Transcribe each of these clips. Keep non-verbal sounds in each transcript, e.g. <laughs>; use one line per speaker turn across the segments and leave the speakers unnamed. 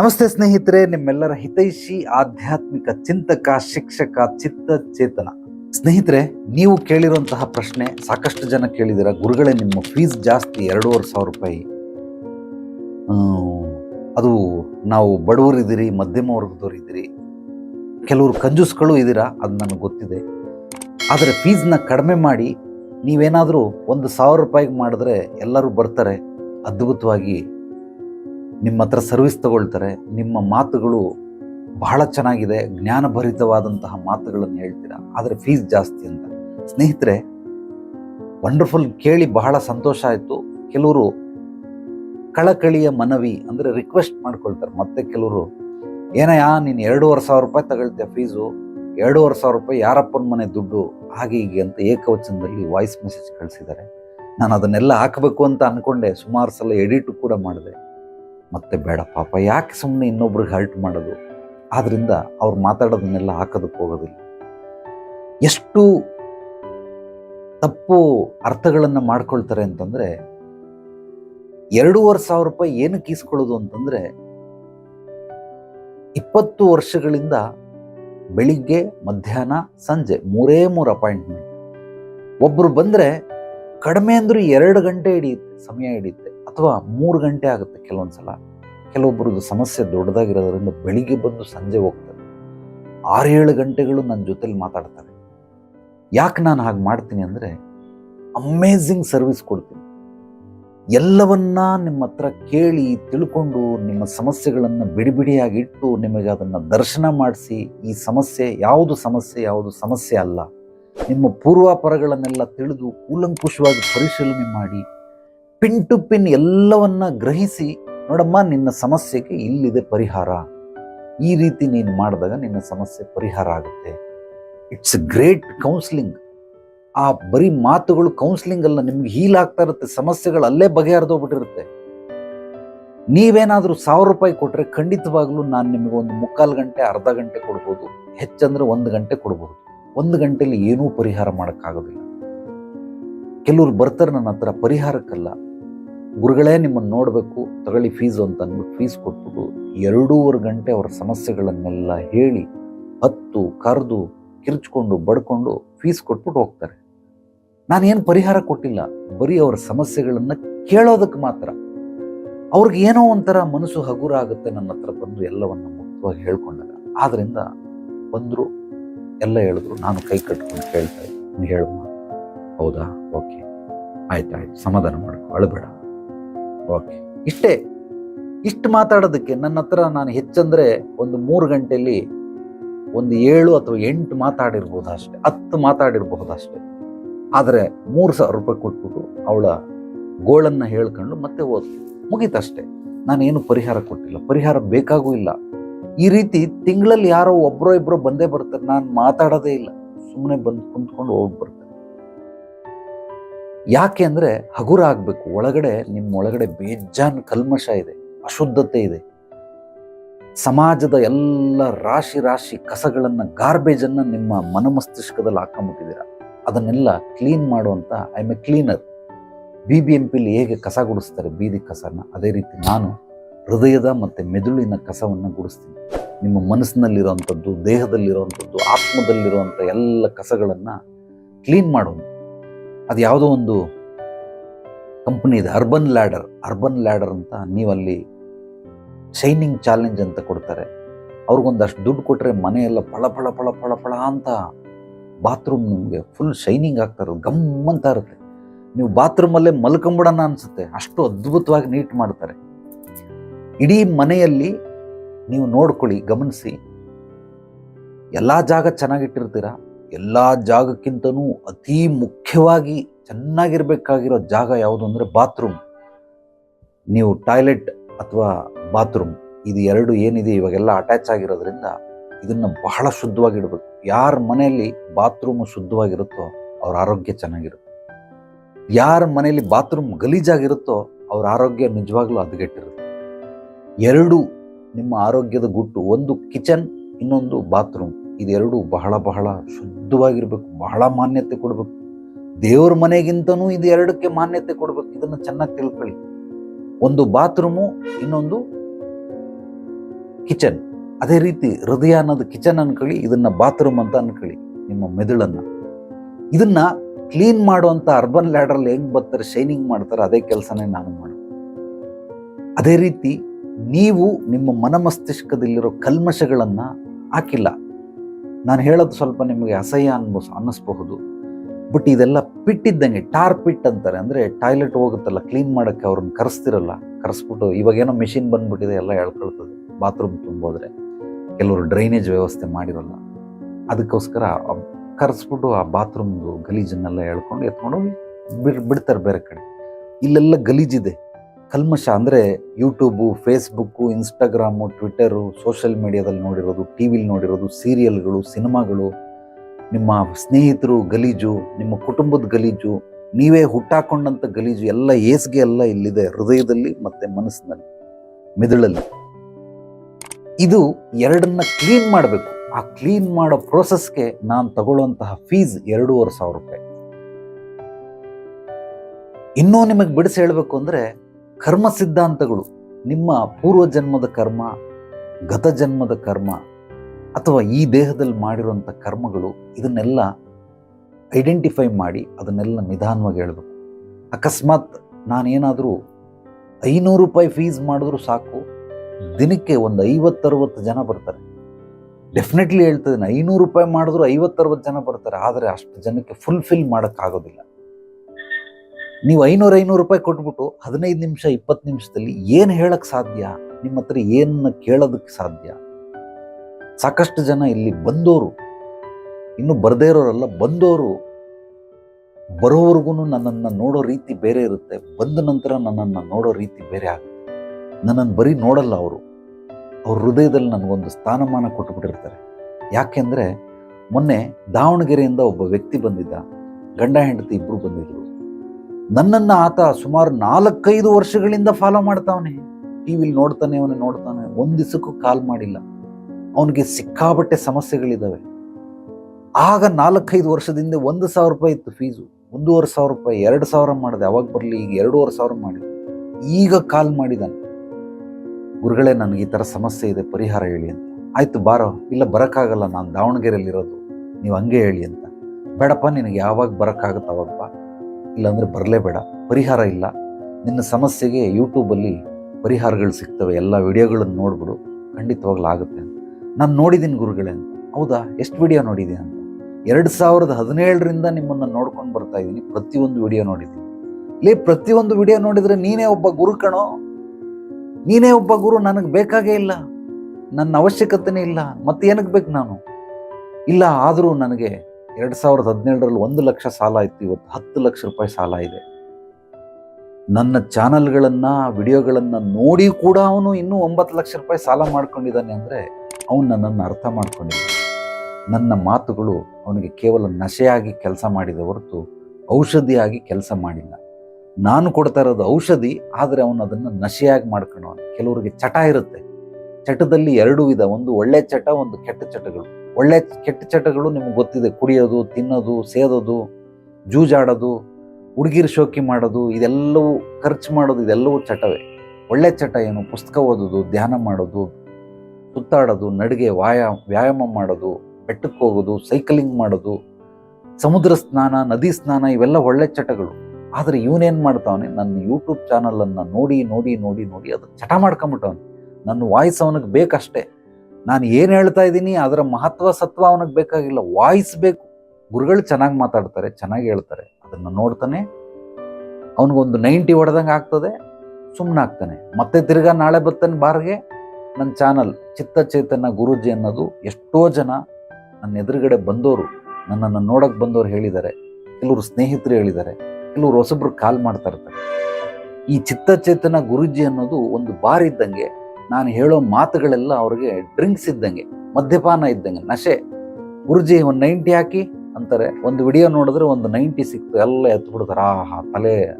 ನಮಸ್ತೆ ಸ್ನೇಹಿತರೆ, ನಿಮ್ಮೆಲ್ಲರ ಹಿತೈಷಿ, ಆಧ್ಯಾತ್ಮಿಕ ಚಿಂತಕ, ಶಿಕ್ಷಕ ಚಿತ್ತ ಚೇತನ ಸ್ನೇಹಿತರೆ, ನೀವು ಕೇಳಿರುವಂತಹ ಪ್ರಶ್ನೆ ಸಾಕಷ್ಟು ಜನ ಕೇಳಿದಿರ. ಗುರುಗಳೇ, ನಿಮ್ಮ ಫೀಸ್ ಜಾಸ್ತಿ ಎರಡೂವರೆ ಸಾವಿರ ರೂಪಾಯಿ. ಅದು ನಾವು ಬಡವರಿದ್ದೀರಿ, ಮಧ್ಯಮ ವರ್ಗದವರಿದ್ದೀರಿ ಕೆಲವರು ಕಂಜೂಸ್ಗಳು ಇದ್ದೀರಾ ಅದು ನನಗೆ ಗೊತ್ತಿದೆ. ಆದರೆ ಫೀಸ್ನ ಕಡಿಮೆ ಮಾಡಿ ನೀವೇನಾದರೂ ಒಂದು ಸಾವಿರ ರೂಪಾಯಿಗೆ ಮಾಡಿದ್ರೆ ಎಲ್ಲರೂ ಬರ್ತಾರೆ. ಅದ್ಭುತವಾಗಿ ನಿಮ್ಮ ಹತ್ರ ಸರ್ವಿಸ್ ತಗೊಳ್ತಾರೆ, ನಿಮ್ಮ ಮಾತುಗಳು ಬಹಳ ಚೆನ್ನಾಗಿದೆ, ಜ್ಞಾನಭರಿತವಾದಂತಹ ಮಾತುಗಳನ್ನು ಹೇಳ್ತೀರಾ? ಆದರೆ ಫೀಸ್ ಜಾಸ್ತಿ ಅಂತ. ಸ್ನೇಹಿತರೆ ವಂಡರ್ಫುಲ್ ಕೇಳಿ ಬಹಳ ಸಂತೋಷ ಆಯಿತು. ಕೆಲವರು ಕಳಕಳಿಯ ಮನವಿ ಅಂದರೆ ರಿಕ್ವೆಸ್ಟ್ ಮಾಡ್ಕೊಳ್ತಾರೆ. ಮತ್ತೆ ಕೆಲವರು, ಏನಯ್ಯ, ನೀನು ಎರಡೂವರೆ ಸಾವಿರ ರೂಪಾಯಿ ತಗೊಳ್ತೀಯ ಫೀಸು ಎರಡೂವರೆ ಸಾವಿರ ರೂಪಾಯಿ ಯಾರಪ್ಪನ ಮನೆ ದುಡ್ಡು? ಹಾಗೆ ಹೀಗೆ ಅಂತ ಏಕವಚನದಲ್ಲಿ ವಾಯ್ಸ್ ಮೆಸೇಜ್ ಕಳಿಸಿದ್ದಾರೆ. ನಾನು ಅದನ್ನೆಲ್ಲ ಹಾಕಬೇಕು ಅಂತ ಅಂದ್ಕೊಂಡೆ ಸುಮಾರು ಸಲ ಎಡಿಟ್ ಕೂಡ ಮಾಡಿದೆ. ಮತ್ತೆ ಬೇಡ ಪಾಪ, ಯಾಕೆ ಸುಮ್ಮನೆ ಇನ್ನೊಬ್ರಿಗೆ ಹರ್ಟ್ ಮಾಡೋದು? ಆದ್ರಿಂದ ಅವ್ರು ಮಾತಾಡೋದನ್ನೆಲ್ಲ ಹಾಕೋದಕ್ಕೆ ಹೋಗೋದಿಲ್ಲ. ಎಷ್ಟು ತಪ್ಪು ಅರ್ಥಗಳನ್ನು ಮಾಡ್ಕೊಳ್ತಾರೆ ಅಂತಂದ್ರೆ, ಎರಡೂವರೆ ಸಾವಿರ ರೂಪಾಯಿ ಏನಕ್ಕೆ ಕೀಸ್ಕೊಳ್ಳೋದು ಅಂತಂದ್ರೆ, ಇಪ್ಪತ್ತು ವರ್ಷಗಳಿಂದ ಬೆಳಿಗ್ಗೆ, ಮಧ್ಯಾಹ್ನ, ಸಂಜೆ ಮೂರೇ ಮೂರು ಅಪಾಯಿಂಟ್ಮೆಂಟ್. ಒಬ್ಬರು ಬಂದ್ರೆ ಕಡಿಮೆ ಅಂದರೂ ಎರಡು ಗಂಟೆ ಹಿಡಿಯುತ್ತೆ, ಸಮಯ ಹಿಡಿಯುತ್ತೆ. ಅಥವಾ ಮೂರು ಗಂಟೆ ಆಗುತ್ತೆ ಕೆಲವೊಂದ್ಸಲ ಕೆಲವೊಬ್ಬರದ್ದು ಸಮಸ್ಯೆ ದೊಡ್ಡದಾಗಿರೋದ್ರಿಂದ ಬೆಳಿಗ್ಗೆ ಬಂದು ಸಂಜೆ ಹೋಗ್ತಾರೆ. ಆರೇಳು ಗಂಟೆಗಳು ನನ್ನ ಜೊತೆಲಿ ಮಾತಾಡ್ತಾರೆ. ಯಾಕೆ ನಾನು ಹಾಗೆ ಮಾಡ್ತೀನಿ ಅಂದರೆ ಅಮೇಝಿಂಗ್ ಸರ್ವಿಸ್ ಕೊಡ್ತೀನಿ. ಎಲ್ಲವನ್ನ ನಿಮ್ಮ ಹತ್ರ ಕೇಳಿ ತಿಳ್ಕೊಂಡು ನಿಮ್ಮ ಸಮಸ್ಯೆಗಳನ್ನು ಬಿಡಿ ಬಿಡಿಯಾಗಿ ಇಟ್ಟು ನಿಮಗೆ ಅದನ್ನು ದರ್ಶನ ಮಾಡಿಸಿ ಈ ಸಮಸ್ಯೆ ಯಾವುದು ಸಮಸ್ಯೆ ಯಾವುದು ಸಮಸ್ಯೆ ಅಲ್ಲ. ನಿಮ್ಮ ಪೂರ್ವಾಪರಗಳನ್ನೆಲ್ಲ ತಿಳಿದು ಕೂಲಂಕುಷವಾಗಿ ಪರಿಶೀಲನೆ ಮಾಡಿ ಪಿನ್ ಟು ಪಿನ್ ಎಲ್ಲವನ್ನ ಗ್ರಹಿಸಿ, ನೋಡಮ್ಮ, ನಿನ್ನ ಸಮಸ್ಯೆಗೆ ಇಲ್ಲಿದೆ ಪರಿಹಾರ. ಈ ರೀತಿ ನೀನು ಮಾಡಿದಾಗ ನಿನ್ನ ಸಮಸ್ಯೆ ಪರಿಹಾರ ಆಗುತ್ತೆ. ಇಟ್ಸ್ ಗ್ರೇಟ್ ಕೌನ್ಸಿಲಿಂಗ್ ಆ ಬರೀ ಮಾತುಗಳು ಕೌನ್ಸಿಲಿಂಗ್ ಅಲ್ಲ, ನಿಮ್ಗೆ ಹೀಲ್ ಆಗ್ತಾ ಇರುತ್ತೆ, ಸಮಸ್ಯೆಗಳು ಅಲ್ಲೇ ಬಗೆಹರಿದೋಗ್ಬಿಟ್ಟಿರುತ್ತೆ ನೀವೇನಾದರೂ ಸಾವಿರ ರೂಪಾಯಿ ಕೊಟ್ಟರೆ ಖಂಡಿತವಾಗ್ಲೂ ನಾನು ನಿಮಗೆ ಒಂದು ಮುಕ್ಕಾಲು ಗಂಟೆ, ಅರ್ಧ ಗಂಟೆ ಕೊಡ್ಬೋದು. ಹೆಚ್ಚಂದ್ರೆ ಒಂದು ಗಂಟೆ ಕೊಡ್ಬೋದು. ಒಂದು ಗಂಟೆಯಲ್ಲಿ ಏನೂ ಪರಿಹಾರ ಮಾಡೋಕ್ಕಾಗೋದಿಲ್ಲ. ಕೆಲವ್ರು ಬರ್ತಾರೆ ನನ್ನ ಹತ್ರ, ಪರಿಹಾರಕ್ಕಲ್ಲ. ಗುರುಗಳೇ, ನಿಮ್ಮನ್ನು ನೋಡಬೇಕು, ತಗೊಳ್ಳಿ ಫೀಸು ಅಂತ ಅಂದ್ಬಿಟ್ಟು ಫೀಸ್ ಕೊಟ್ಬಿಟ್ಟು ಎರಡೂವರೆ ಗಂಟೆ ಅವರ ಸಮಸ್ಯೆಗಳನ್ನೆಲ್ಲ ಹೇಳಿ, ಹತ್ತು ಕರೆದು, ಕಿರ್ಚ್ಕೊಂಡು, ಬಡ್ಕೊಂಡು ಫೀಸ್ ಕೊಟ್ಬಿಟ್ಟು ಹೋಗ್ತಾರೆ. ನಾನೇನು ಪರಿಹಾರ ಕೊಟ್ಟಿಲ್ಲ, ಬರೀ ಅವರ ಸಮಸ್ಯೆಗಳನ್ನು ಕೇಳೋದಕ್ಕೆ ಮಾತ್ರ. ಅವ್ರಿಗೆ ಏನೋ ಒಂಥರ ಮನಸ್ಸು ಹಗುರ ಆಗುತ್ತೆ ನನ್ನ ಹತ್ರ ಬಂದು ಎಲ್ಲವನ್ನು ಮುಕ್ತವಾಗಿ ಹೇಳ್ಕೊಂಡಾಗ. ಆದ್ದರಿಂದ ಬಂದರು, ಎಲ್ಲ ಹೇಳಿದ್ರು, ನಾನು ಕೈ ಕಟ್ಕೊಂಡು ಕೇಳ್ತಾ ಇದ್ದೆ ನೀನು ಹೇಳಮ್ಮ ಹೌದಾ? ಓಕೆ. ಆಯ್ತು ಆಯ್ತು ಸಮಾಧಾನ ಮಾಡ್ಕೊ. ಅಳಬೇಡ. ಓಕೆ. ಇಷ್ಟೇ, ಇಷ್ಟು ಮಾತಾಡೋದಕ್ಕೆ ನನ್ನ ಹತ್ರ ನಾನು ಹೆಚ್ಚಂದ್ರೆ ಒಂದು ಮೂರು ಗಂಟೆಯಲ್ಲಿ ಒಂದು ಏಳು ಅಥವಾ ಎಂಟು ಮಾತಾಡಿರ್ಬೋದು ಅಷ್ಟೆ, ಹತ್ತು ಮಾತಾಡಿರಬಹುದು ಅಷ್ಟೆ. ಆದರೆ ಮೂರು ಸಾವಿರ ರೂಪಾಯಿ ಕೊಟ್ಬಿಟ್ಟು ಅವಳ ಗೋಳನ್ನು ಹೇಳ್ಕೊಂಡು ಮತ್ತೆ ಓದ್ತು ಮುಗೀತಷ್ಟೇ. ನಾನೇನು ಪರಿಹಾರ ಕೊಟ್ಟಿಲ್ಲ, ಪರಿಹಾರ ಬೇಕಾಗೂ ಇಲ್ಲ. ಈ ರೀತಿ ತಿಂಗಳಲ್ಲಿ ಯಾರೋ ಒಬ್ಬರೋ ಇಬ್ಬರೋ ಬಂದೇ ಬರ್ತಾರೆ, ನಾನು ಮಾತಾಡೋದೇ ಇಲ್ಲ. ಸುಮ್ಮನೆ ಬಂದು ಕುಂತ್ಕೊಂಡು ಹೋಗ್ಬಿಡ್ತಾರೆ ಯಾಕೆ ಅಂದರೆ ಹಗುರ ಆಗಬೇಕು ಒಳಗಡೆ, ನಿಮ್ಮ ಒಳಗಡೆ ಬೇಜಾನ್ ಕಲ್ಮಶ ಇದೆ. ಅಶುದ್ಧತೆ ಇದೆ. ಸಮಾಜದ ಎಲ್ಲ ರಾಶಿ ರಾಶಿ ಕಸಗಳನ್ನು ಗಾರ್ಬೇಜನ್ನು ನಿಮ್ಮ ಮನಮಸ್ತಿಷ್ಕದಲ್ಲಿ ಹಾಕೊಂಬಿಟ್ಟಿದ್ದೀರಾ ಅದನ್ನೆಲ್ಲ ಕ್ಲೀನ್ ಮಾಡುವಂಥ I am a cleaner B B M ಪಿಲಿ ಹೇಗೆ ಕಸ ಗುಡಿಸ್ತಾರೆ, ಬೀದಿ ಕಸನ? ಅದೇ ರೀತಿ ನಾನು ಹೃದಯದ ಮತ್ತು ಮೆದುಳಿನ ಕಸವನ್ನು ಗುಡಿಸ್ತೀನಿ. ನಿಮ್ಮ ಮನಸ್ಸಿನಲ್ಲಿರುವಂಥದ್ದು, ದೇಹದಲ್ಲಿರುವಂಥದ್ದು, ಆತ್ಮದಲ್ಲಿರುವಂಥ ಎಲ್ಲ ಕಸಗಳನ್ನು ಕ್ಲೀನ್ ಮಾಡೋದು ಅದು ಯಾವುದೋ ಒಂದು ಕಂಪ್ನಿ ಇದೆ ಅರ್ಬನ್ ಲ್ಯಾಡರ್ ಅರ್ಬನ್ ಲ್ಯಾಡರ್ ಅಂತ ನೀವಲ್ಲಿ ಶೈನಿಂಗ್ ಚಾಲೆಂಜ್ ಅಂತ ಕೊಡ್ತಾರೆ. ಅವ್ರಿಗೊಂದಷ್ಟು ದುಡ್ಡು ಕೊಟ್ಟರೆ ಮನೆಯೆಲ್ಲ ಫಳ ಫಳ ಫಳ ಫಳ ಫಳ ಅಂತ ಬಾತ್ರೂಮ್ ನಿಮಗೆ ಫುಲ್ ಶೈನಿಂಗ್ ಆಗ್ತಾರೆ ಗಮ್ ಅಂತ ಇರುತ್ತೆ. ನೀವು ಬಾತ್ರೂಮಲ್ಲೇ ಮಲ್ಕೊಂಬಿಡೋಣ ಅನಿಸುತ್ತೆ, ಅಷ್ಟು ಅದ್ಭುತವಾಗಿ ನೀಟ್ ಮಾಡ್ತಾರೆ. ಇಡೀ ಮನೆಯಲ್ಲಿ ನೀವು ನೋಡ್ಕೊಳ್ಳಿ, ಗಮನಿಸಿ. ಎಲ್ಲ ಜಾಗ ಚೆನ್ನಾಗಿಟ್ಟಿರ್ತೀರ? ಎಲ್ಲ ಜಾಗಕ್ಕಿಂತನೂ ಅತಿ ಮುಖ್ಯವಾಗಿ ಚೆನ್ನಾಗಿರಬೇಕಾಗಿರೋ ಜಾಗ ಯಾವುದು ಅಂದರೆ ಬಾತ್ರೂಮ್. ನೀವು ಟಾಯ್ಲೆಟ್ ಅಥವಾ ಬಾತ್ರೂಮ್, ಇದು ಎರಡು ಏನಿದೆ ಇವಾಗೆಲ್ಲ ಅಟ್ಯಾಚ್ ಆಗಿರೋದ್ರಿಂದ ಇದನ್ನು ಬಹಳ ಶುದ್ಧವಾಗಿಡಬೇಕು ಯಾರ ಮನೆಯಲ್ಲಿ ಬಾತ್ರೂಮ್ ಶುದ್ಧವಾಗಿರುತ್ತೋ ಅವ್ರ ಆರೋಗ್ಯ ಚೆನ್ನಾಗಿರುತ್ತೆ. ಯಾರ ಮನೆಯಲ್ಲಿ ಬಾತ್ರೂಮ್ ಗಲೀಜಾಗಿರುತ್ತೋ ಅವ್ರ ಆರೋಗ್ಯ ನಿಜವಾಗ್ಲೂ ಹದಗೆಟ್ಟಿರುತ್ತೆ. ಎರಡು ನಿಮ್ಮ ಆರೋಗ್ಯದ ಗುಟ್ಟು, ಒಂದು ಕಿಚನ್, ಇನ್ನೊಂದು ಬಾತ್ರೂಮ್. ಇದೆರಡು ಬಹಳ ಬಹಳ ಶುದ್ಧವಾಗಿರಬೇಕು, ಬಹಳ ಮಾನ್ಯತೆ ಕೊಡಬೇಕು. ದೇವ್ರ ಮನೆಗಿಂತನೂ ಇದು ಎರಡಕ್ಕೆ ಮಾನ್ಯತೆ ಕೊಡಬೇಕು. ಇದನ್ನು ಚೆನ್ನಾಗಿ ತಿಳ್ಕೊಳ್ಳಿ. ಒಂದು ಬಾತ್ರೂಮು, ಇನ್ನೊಂದು ಕಿಚನ್. ಅದೇ ರೀತಿ ಹೃದಯ ಅನ್ನೋದು ಕಿಚನ್ ಅನ್ಕೊಳ್ಳಿ, ಇದನ್ನ ಬಾತ್ರೂಮ್ ಅಂತ ಅನ್ಕೊಳ್ಳಿ, ನಿಮ್ಮ ಮೆದುಳನ್ನ. ಇದನ್ನ ಕ್ಲೀನ್ ಮಾಡುವಂತ ಅರ್ಬನ್ ಲ್ಯಾಡ್ರಲ್ಲಿ ಹೆಂಗ್ ಬರ್ತಾರೆ, ಶೈನಿಂಗ್ ಮಾಡ್ತಾರೆ, ಅದೇ ಕೆಲಸನೇ ನಾನು ಮಾಡೋದು. ಅದೇ ರೀತಿ ನೀವು ನಿಮ್ಮ ಮನಮಸ್ತಿಷ್ಕದಲ್ಲಿರೋ ಕಲ್ಮಶಗಳನ್ನ ಹಾಕಿಲ್ಲ. ನಾನು ಹೇಳೋದು ಸ್ವಲ್ಪ ನಿಮಗೆ ಅಸಹ್ಯ ಅನ್ಬಸ್ ಅನ್ನಿಸ್ಬಹುದು. ಬಟ್ ಇದೆಲ್ಲ ಪಿಟ್ಟಿದ್ದಂಗೆ ಟಾರ್ ಪಿಟ್ ಅಂತಾರೆ. ಅಂದರೆ ಟಾಯ್ಲೆಟ್ ಹೋಗುತ್ತಲ್ಲ, ಕ್ಲೀನ್ ಮಾಡೋಕ್ಕೆ ಅವ್ರನ್ನ ಕರೆಸ್ತಿರಲ್ಲ. ಕರೆಸ್ಬಿಟ್ಟು ಇವಾಗೇನೋ ಮೆಷಿನ್ ಬಂದ್ಬಿಟ್ಟಿದೆ, ಎಲ್ಲ ಎಳ್ಕೊಳ್ತದೆ. ಬಾತ್ರೂಮ್ ತುಂಬೋದ್ರೆ. ಕೆಲವರು ಡ್ರೈನೇಜ್ ವ್ಯವಸ್ಥೆ ಮಾಡಿರಲ್ಲ. ಅದಕ್ಕೋಸ್ಕರ ಕರೆಸ್ಬಿಟ್ಟು ಆ ಬಾತ್ರೂಮ್ದು ಗಲೀಜನ್ನೆಲ್ಲ ಎಳ್ಕೊಂಡು ಎತ್ಕೊಂಡು ಬಿಡ್, ಬಿಡ್ತಾರೆ ಬೇರೆ ಕಡೆ. ಇಲ್ಲೆಲ್ಲ ಗಲೀಜಿದೆ. ಕಲ್ಮಶ ಅಂದರೆ YouTube, Facebook, Instagram, Twitter social ಮೀಡಿಯಾದಲ್ಲಿ ನೋಡಿರೋದು ಟಿ ವಿಲಿ ನೋಡಿರೋದು, ಸೀರಿಯಲ್ಗಳು, ಸಿನಿಮಾಗಳು ನಿಮ್ಮ ಸ್ನೇಹಿತರು, ಗಲೀಜು, ನಿಮ್ಮ ಕುಟುಂಬದ ಗಲೀಜು, ನೀವೇ ಹುಟ್ಟಾಕೊಂಡಂಥ ಗಲೀಜು ಎಲ್ಲ ಏಸ್ಗೆ ಎಲ್ಲ ಇಲ್ಲಿದೆ ಹೃದಯದಲ್ಲಿ ಮತ್ತೆ ಮನಸ್ಸಿನಲ್ಲಿ, ಮೆದುಳಲ್ಲಿ. ಇದು ಎರಡನ್ನ ಕ್ಲೀನ್ ಮಾಡಬೇಕು. ಆ ಕ್ಲೀನ್ ಮಾಡೋ ಪ್ರೋಸೆಸ್ಗೆ ನಾನು ತಗೊಳ್ಳುವಂತಹ ಫೀಸ್ ಎರಡೂವರೆ ಸಾವಿರ ರೂಪಾಯಿ. ಇನ್ನೂ ನಿಮಗೆ ಬಿಡಿಸಿ ಹೇಳಬೇಕು ಅಂದರೆ ಕರ್ಮ ಸಿದ್ಧಾಂತಗಳು. ನಿಮ್ಮ ಪೂರ್ವ ಜನ್ಮದ ಕರ್ಮ ಗತ ಜನ್ಮದ ಕರ್ಮ ಅಥವಾ ಈ ದೇಹದಲ್ಲಿ ಮಾಡಿರುವಂಥ ಕರ್ಮಗಳು ಇದನ್ನೆಲ್ಲ ಐಡೆಂಟಿಫೈ ಮಾಡಿ ಅದನ್ನೆಲ್ಲ ನಿಧಾನವಾಗಿ ಹೇಳಬೇಕು. ಅಕಸ್ಮಾತ್ ನಾನೇನಾದರೂ ಐನೂರು ರೂಪಾಯಿ ಫೀಸ್ ಮಾಡಿದ್ರು ಸಾಕು ದಿನಕ್ಕೆ ಒಂದು ಐವತ್ತರವತ್ತು ಜನ ಬರ್ತಾರೆ. ಡೆಫಿನೆಟ್ಲಿ ಹೇಳ್ತಿದ್ದೀನಿ ಐನೂರು ರೂಪಾಯಿ ಮಾಡಿದ್ರು ಐವತ್ತರವತ್ತು ಜನ ಬರ್ತಾರೆ ಆದರೆ ಅಷ್ಟು ಜನಕ್ಕೆ ಫುಲ್ಫಿಲ್ ಮಾಡೋಕ್ಕಾಗೋದಿಲ್ಲ. ನೀವು ಐನೂರು ಐನೂರು ರೂಪಾಯಿ ಕೊಟ್ಬಿಟ್ಟು ಹದಿನೈದು ನಿಮಿಷ ಇಪ್ಪತ್ತು ನಿಮಿಷದಲ್ಲಿ ಏನು ಹೇಳೋಕ್ಕೆ ಸಾಧ್ಯ? ನಿಮ್ಮ ಹತ್ರ ಏನನ್ನ ಕೇಳೋದಕ್ಕೆ ಸಾಧ್ಯ? ಸಾಕಷ್ಟು ಜನ ಇಲ್ಲಿ ಬಂದವರು ಇನ್ನು ಬರದೇ ಇರೋರಲ್ಲ ಬಂದವರು ಬರೋವರೆಗೂ ನನ್ನನ್ನು ನೋಡೋ ರೀತಿ ಬೇರೆ ಇರುತ್ತೆ. ಬಂದ ನಂತರ ನನ್ನನ್ನು ನೋಡೋ ರೀತಿ ಬೇರೆ ಆಗುತ್ತೆ. ನನ್ನನ್ನು ಬರೀ ನೋಡಲ್ಲ ಅವರು. ಅವ್ರ ಹೃದಯದಲ್ಲಿ ನನಗೊಂದು ಸ್ಥಾನಮಾನ ಕೊಟ್ಟುಬಿಟ್ಟಿರ್ತಾರೆ. ಯಾಕೆಂದರೆ ಮೊನ್ನೆ ದಾವಣಗೆರೆಯಿಂದ ಒಬ್ಬ ವ್ಯಕ್ತಿ ಬಂದಿದ್ದ. ಗಂಡ, ಹೆಂಡತಿ ಇಬ್ಬರು ಬಂದಿದ್ರು. ನನ್ನನ್ನು ಆತ ಸುಮಾರು ನಾಲ್ಕೈದು ವರ್ಷಗಳಿಂದ ಫಾಲೋ ಮಾಡ್ತಾವನೆ. ಟಿ ವಿಲಿ ನೋಡ್ತಾನೆ, ಅವನೇ ನೋಡ್ತಾನೆ. ಒಂದು ದಿವಸಕ್ಕೂ ಕಾಲ್ ಮಾಡಿಲ್ಲ. ಅವನಿಗೆ ಸಿಕ್ಕಾಬಟ್ಟೆ ಸಮಸ್ಯೆಗಳಿದ್ದಾವೆ ಆಗ ನಾಲ್ಕೈದು ವರ್ಷದಿಂದ ಒಂದು ಸಾವಿರ ರೂಪಾಯಿ ಇತ್ತು ಫೀಸು ಒಂದೂವರೆ ಸಾವಿರ ರೂಪಾಯಿ, ಎರಡು ಸಾವಿರ ಮಾಡಿದೆ. ಅವಾಗ ಬರಲಿ, ಈಗ ಎರಡೂವರೆ ಸಾವಿರ ಮಾಡಿ ಈಗ ಕಾಲ್ ಮಾಡಿದಾನೆ. ಗುರುಗಳೇ, ನನಗೆ ಈ ಥರ ಸಮಸ್ಯೆ ಇದೆ, ಪರಿಹಾರ ಹೇಳಿ ಅಂತ. ಆಯಿತು, ಬಾರೋ. ಇಲ್ಲ, ಬರೋಕ್ಕಾಗಲ್ಲ. ನಾನು ದಾವಣಗೆರೆಯಲ್ಲಿರೋದು. ನೀವು ಹಂಗೆ ಹೇಳಿ ಅಂತ. ಬೇಡಪ್ಪ, ನಿನಗೆ ಯಾವಾಗ ಬರೋಕ್ಕಾಗತ್ತೆ ಅವಾಗ ಬಾ. ಇಲ್ಲಾಂದರೆ ಬರಲೇಬೇಡ. ಪರಿಹಾರ ಇಲ್ಲ. ನಿನ್ನ ಸಮಸ್ಯೆಗೆ ಯೂಟ್ಯೂಬಲ್ಲಿ ಪರಿಹಾರಗಳು ಸಿಗ್ತವೆ. ಎಲ್ಲ ವಿಡಿಯೋಗಳನ್ನು ನೋಡ್ಬಿಡು. ಖಂಡಿತವಾಗ್ಲೂ ಆಗುತ್ತೆ ಅಂತ. ನಾನು ನೋಡಿದ್ದೀನಿ ಗುರುಗಳೇ ಅಂತ. ಹೌದಾ? ಎಷ್ಟು ವಿಡಿಯೋ ನೋಡಿದ್ದೀನಿ ಅಂತ. ಎರಡು ಸಾವಿರದ ಹದಿನೇಳರಿಂದ ನಿಮ್ಮನ್ನು ನೋಡ್ಕೊಂಡು ಬರ್ತಾ ಇದ್ದೀನಿ. ಪ್ರತಿಯೊಂದು ವಿಡಿಯೋ ನೋಡಿದ್ದೀನಿ. ಲೇ, ಪ್ರತಿಯೊಂದು ವಿಡಿಯೋ ನೋಡಿದರೆ ನೀನೇ ಒಬ್ಬ ಗುರು ಕಣೋ. ನೀನೇ ಒಬ್ಬ ಗುರು, ನನಗೆ ಬೇಕಾಗೇ ಇಲ್ಲ. ನನ್ನ ಅವಶ್ಯಕತೆನೇ ಇಲ್ಲ. ಮತ್ತೆ ಏನಕ್ಕೆ ಬೇಕು ನಾನು? ಇಲ್ಲ, ಆದರೂ ನನಗೆ ಎರಡು ಸಾವಿರದ ಹದಿನೇಳರಲ್ಲಿ ಒಂದು ಲಕ್ಷ ಸಾಲ ಇತ್ತು. ಇವತ್ತು ಹತ್ತು ಲಕ್ಷ ರೂಪಾಯಿ ಸಾಲ ಇದೆ. ನನ್ನ ಚಾನಲ್ಗಳನ್ನು ವಿಡಿಯೋಗಳನ್ನು ನೋಡಿ ಕೂಡ ಅವನು ಇನ್ನೂ ಒಂಬತ್ತು ಲಕ್ಷ ರೂಪಾಯಿ ಸಾಲ ಮಾಡ್ಕೊಂಡಿದ್ದಾನೆ ಅಂದರೆ ಅವನು ನನ್ನನ್ನು ಅರ್ಥ ಮಾಡ್ಕೊಂಡಿದ್ದ ನನ್ನ ಮಾತುಗಳು ಅವನಿಗೆ ಕೇವಲ ನಶೆಯಾಗಿ ಕೆಲಸ ಮಾಡಿದೆ ಹೊರತು ಔಷಧಿಯಾಗಿ ಕೆಲಸ ಮಾಡಿಲ್ಲ. ನಾನು ಕೊಡ್ತಾ ಇರೋದು ಔಷಧಿ, ಆದರೆ ಅವನು ಅದನ್ನು ನಶೆಯಾಗಿ ಮಾಡ್ಕೊಂಡವನು ಕೆಲವರಿಗೆ ಚಟ ಇರುತ್ತೆ. ಚಟದಲ್ಲಿ ಎರಡು ವಿಧ, ಒಂದು ಒಳ್ಳೆ ಚಟ, ಒಂದು ಕೆಟ್ಟ ಚಟಗಳು. ಒಳ್ಳೆ ಕೆಟ್ಟ ಚಟಗಳು ನಿಮ್ಗೆ ಗೊತ್ತಿದೆ, ಕುಡಿಯೋದು, ತಿನ್ನೋದು, ಸೇದೋದು, ಜೂಜಾಡೋದು, ಹುಡುಗಿರು ಶೋಕಿ ಮಾಡೋದು, ಇದೆಲ್ಲವೂ ಖರ್ಚು ಮಾಡೋದು ಇದೆಲ್ಲವೂ ಚಟವೇ. ಒಳ್ಳೆ ಚಟ ಏನು, ಪುಸ್ತಕ ಓದೋದು, ಧ್ಯಾನ ಮಾಡೋದು ಸುತ್ತಾಡೋದು, ನಡಿಗೆ ವಾಯ, ವ್ಯಾಯಾಮ ಮಾಡೋದು ಬೆಟ್ಟಕ್ಕೆ ಹೋಗೋದು ಸೈಕಲಿಂಗ್ ಮಾಡೋದು, ಸಮುದ್ರ ಸ್ನಾನ, ನದಿ ಸ್ನಾನ ಇವೆಲ್ಲ ಒಳ್ಳೆ ಚಟಗಳು. ಆದರೆ ಇವನೇನು ಮಾಡ್ತಾವನೆ? ನನ್ನ ಯೂಟ್ಯೂಬ್ ಚಾನಲನ್ನು ನೋಡಿ ನೋಡಿ ನೋಡಿ ನೋಡಿ ಅದು ಚಟ ಮಾಡ್ಕೊಂಬಿಟ್ಟವನು. ನನ್ನ ವಾಯ್ಸ್ ಅವನಿಗೆ ಬೇಕಷ್ಟೇ. ನಾನು ಏನು ಹೇಳ್ತಾ ಇದ್ದೀನಿ, ಅದರ ಮಹತ್ವ, ಸತ್ವ ಅವನಿಗೆ ಬೇಕಾಗಿಲ್ಲ. ವಾಯ್ಸ್ ಬೇಕು. ಗುರುಗಳು ಚೆನ್ನಾಗಿ ಮಾತಾಡ್ತಾರೆ, ಚೆನ್ನಾಗಿ ಹೇಳ್ತಾರೆ. ಅದನ್ನು ನೋಡ್ತಾನೆ. ಅವನಿಗೊಂದು ನೈಂಟಿ ಹೊಡೆದಂಗೆ ಆಗ್ತದೆ. ಸುಮ್ಮನೆ ಆಗ್ತಾನೆ ಮತ್ತೆ ತಿರ್ಗಾ ನಾಳೆ ಬರ್ತಾನೆ ಬಾರ್ಗೆ. ನನ್ನ ಚಾನಲ್ ಚಿತ್ತ ಚೈತನ್ಯ ಗುರೂಜಿ ಅನ್ನೋದು ಎಷ್ಟೋ ಜನ ನನ್ನ ಎದುರುಗಡೆ ಬಂದವರು ನನ್ನನ್ನು ನೋಡಕ್ಕೆ ಬಂದವರು ಹೇಳಿದ್ದಾರೆ. ಕೆಲವರು ಸ್ನೇಹಿತರು ಹೇಳಿದ್ದಾರೆ. ಕೆಲವರು ಹೊಸಬ್ರು ಕಾಲ್ ಮಾಡ್ತಾ ಇರ್ತಾರೆ. ಈ ಚಿತ್ತ ಚೇತನ ಗುರುಜಿ ಅನ್ನೋದು ಒಂದು ಬಾರ್ ಇದ್ದಂಗೆ, ನಾನು ಹೇಳೋ ಮಾತುಗಳೆಲ್ಲ ಅವ್ರಿಗೆ ಡ್ರಿಂಕ್ಸ್ ಇದ್ದಂಗೆ, ಮದ್ಯಪಾನ ಇದ್ದಂಗೆ, ನಶೆ. ಗುರುಜಿ ಒಂದು ನೈಂಟಿ ಹಾಕಿ ಅಂತಾರೆ. ಒಂದು ವಿಡಿಯೋ ನೋಡಿದ್ರೆ ಒಂದು ನೈಂಟಿ ಸಿಕ್ತು, ಎಲ್ಲ ಎತ್ತು ಬಿಡ್ತಾರೆ. ಆಹಾ, ತಲೆ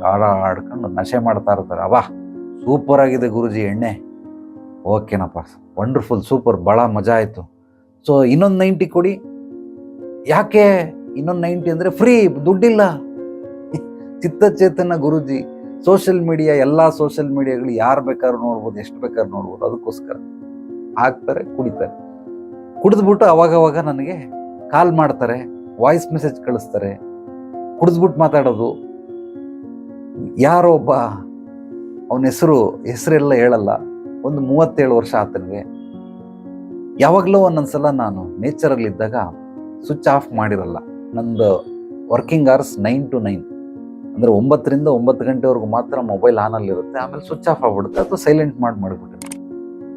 ಆಡ ಆಡ್ಕೊಂಡು ನಶೆ ಮಾಡ್ತಾ ಇರ್ತಾರೆ. ಅವಾ ಸೂಪರ್ ಆಗಿದೆ ಗುರುಜಿ ಎಣ್ಣೆ. ಓಕೆನಪ್ಪ. ವಂಡರ್ಫುಲ್ ಸೂಪರ್ ಭಾಳ ಮಜಾ ಆಯಿತು. ಸೊ ಇನ್ನೊಂದು ನೈಂಟಿ ಕೊಡಿ. ಯಾಕೆ ಇನ್ನೊಂದು ನೈಂಟಿ ಅಂದರೆ ಫ್ರೀ ದುಡ್ಡಿಲ್ಲ. ಚಿತ್ತಚೇತನ ಗುರುಜಿ ಸೋಷಿಯಲ್ ಮೀಡಿಯಾ ಎಲ್ಲ ಸೋಷಿಯಲ್ ಮೀಡಿಯಾಗಳು ಯಾರು ಬೇಕಾದ್ರೂ ನೋಡ್ಬೋದು, ಎಷ್ಟು ಬೇಕಾದ್ರೂ ನೋಡ್ಬೋದು, ಅದಕ್ಕೋಸ್ಕರ ಹಾಕ್ತಾರೆ, ಕುಡಿತಾರೆ. ಕುಡಿದ್ಬಿಟ್ಟು ಅವಾಗವಾಗ ನನಗೆ ಕಾಲ್ ಮಾಡ್ತಾರೆ ವಾಯ್ಸ್ ಮೆಸೇಜ್ ಕಳಿಸ್ತಾರೆ. ಕುಡಿದ್ಬಿಟ್ಟು ಮಾತಾಡೋದು. ಯಾರೋ ಒಬ್ಬ, ಅವನ ಹೆಸರು, ಹೆಸರೆಲ್ಲ ಹೇಳಲ್ಲ. ಒಂದು ಮೂವತ್ತೇಳು ವರ್ಷ ಆತನಿಗೆ ಯಾವಾಗಲೂ ಒಂದೊಂದ್ಸಲ ನಾನು ನೇಚರಲ್ಲಿದ್ದಾಗ ಸ್ವಿಚ್ ಆಫ್ ಮಾಡಿರಲ್ಲ. ನಂದು working hours nine to nine ಅಂದರೆ ಒಂಬತ್ತರಿಂದ ಒಂಬತ್ತು ಗಂಟೆವರೆಗೂ ಮಾತ್ರ ಮೊಬೈಲ್ ಆನಲ್ಲಿ ಇರುತ್ತೆ. ಆಮೇಲೆ ಸ್ವಿಚ್ ಆಫ್ ಆಗ್ಬಿಡುತ್ತೆ. ಅಥವಾ ಸೈಲೆಂಟ್ ಮಾಡಿ ಮಾಡಿಬಿಟ್ಟಿದ್ದೆ